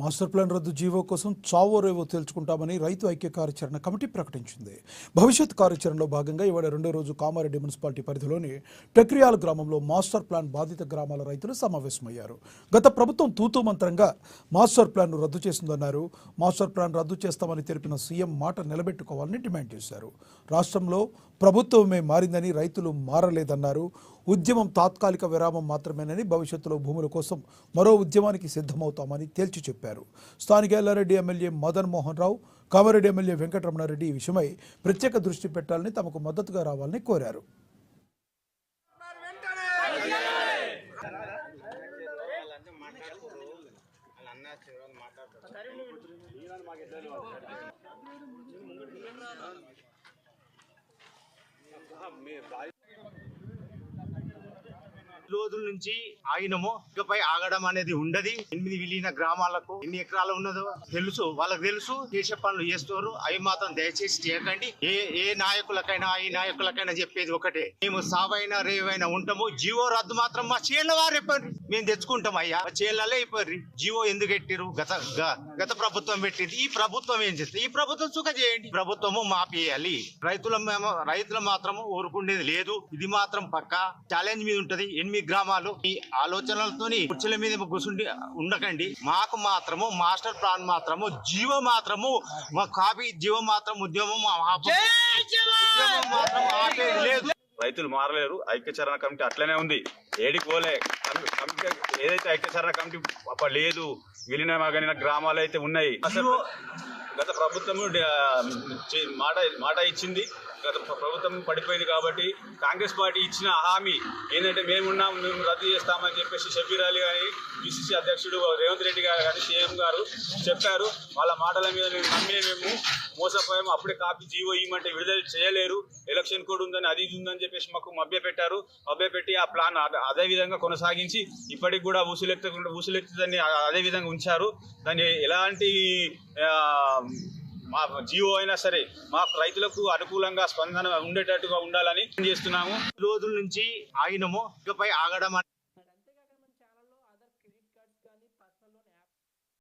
Master plan రద్దు GO కోసం చావో రేవో తేల్చుకుంటామని రైతు ఐక్య కార్యాచరణ కమిటీ ప్రకటించింది. భవిష్యత్ కార్యాచరణలో భాగంగా ఇవాళ రెండో రోజు కామారెడ్డి మున్సిపాలిటీ పరిధిలోని టెక్రియాల గ్రామంలో మాస్టర్ ప్లాన్ బాధిత గ్రామాల రైతులు సమావేశమయ్యారు. గత ప్రభుత్వం తూతూ మంత్రంగా మాస్టర్ ప్లాన్ను రద్దు చేసిందన్నారు. మాస్టర్ ప్లాన్ రద్దు చేస్తామని తెలిపిన సీఎం మాట నిలబెట్టుకోవాలని డిమాండ్ చేశారు. రాష్ట్రంలో ప్రభుత్వమే మారిందని రైతులు మారలేదన్నారు. ఉద్యమం తాత్కాలిక విరామం మాత్రమేనని భవిష్యత్తులో భూముల కోసం మరో ఉద్యమానికి సిద్ధమవుతామని తేల్చి చెప్పారు. స్థానిక ఎల్లారెడ్డి ఎమ్మెల్యే మదన్ మోహన్ రావు కామారెడ్డి ఎమ్మెల్యే వెంకటరమణారెడ్డి ఈ విషయమై ప్రత్యేక దృష్టి పెట్టాలని తమకు మద్దతుగా రావాలని కోరారు. రోజుల నుంచి ఆగినము. ఇకపై ఆగడం అనేది ఉండదు. ఎనిమిది విలీన గ్రామాలకు ఎన్ని ఎకరాలు ఉన్నదో తెలుసు. వాళ్ళకి తెలుసు. చేసే పనులు చేస్తున్నారు అవి మాత్రం దయచేసి చేయకండి. ఏ ఏ నాయకులకైనా ఈ నాయకులకైనా చెప్పేది ఒకటే. మేము సావైనా రేవైనా ఉంటాము. జీవో రద్దు మాత్రం మా చేళ్ళ వారు చెప్పండి. మేము తెచ్చుకుంటాం అయ్యా. అయిపోయి జీవో ఎందుకు పెట్టిరు? గత గత ప్రభుత్వం పెట్టింది. ఈ ప్రభుత్వం ఏం చేస్తుంది? ఈ ప్రభుత్వం సుఖ చేయండి. ప్రభుత్వము మాపేయాలి రైతుల మేము- రైతులు మాత్రము ఊరుకుండేది లేదు. ఇది మాత్రం పక్క. ఛాలెంజ్ మీద ఉంటది. ఎనిమిది గ్రామాలు. ఈ ఆలోచనలతోని కుర్చీల మీద కూర్చుండి ఉండకండి. మాకు మాత్రము మాస్టర్ ప్లాన్ మాత్రము జీవో మాత్రము మా కాపీ జీవో మాత్రం ఉద్యమం మాత్రం ఆపేది లేదు. రైతులు మారలేరు. ఐక్యచరణ కమిటీ అట్లనే ఉంది. ఏడికి పోలే. కమిటీ ఏదైతే ఐక్యచరణ కమిటీ లేదు విలీనమగిన గ్రామాలు అయితే ఉన్నాయి. అసలు గత ప్రభుత్వము చే- మాట మాట ఇచ్చింది. గత ప్రభుత్వం పడిపోయింది కాబట్టి కాంగ్రెస్ పార్టీ ఇచ్చిన హామీ ఏంటంటే మేమున్నాం మేము రద్దు చేస్తామని చెప్పేసి షబీర్ అలీ గారి పిసిసి అధ్యక్షుడు రేవంత్ రెడ్డి గారు కానీ సీఎం గారు చెప్పారు. వాళ్ళ మాటల మీద మేము నమ్మే మేము మోసపోయాము అప్పుడే కాపీ జీవో ఇవ్వమంటే విడుదల చేయలేరు. ఎలక్షన్ కోడ్ ఉందని అది ఇది ఉందని చెప్పేసి మాకు మభ్యపెట్టారు. పెట్టారు పెట్టి ఆ ప్లాన్ అదే విధంగా కొనసాగించి ఇప్పటికి కూడా ఊసులెత్తకుండా దాన్ని అదే విధంగా ఉంచారు. దాన్ని ఎలాంటి మా జియో అయినా సరే మా రైతులకు అనుకూలంగా స్పందన ఉండేటట్టుగా ఉండాలని చేస్తున్నాము. రోజుల నుంచి ఆగినము. ఇకపై ఆగడం అనేది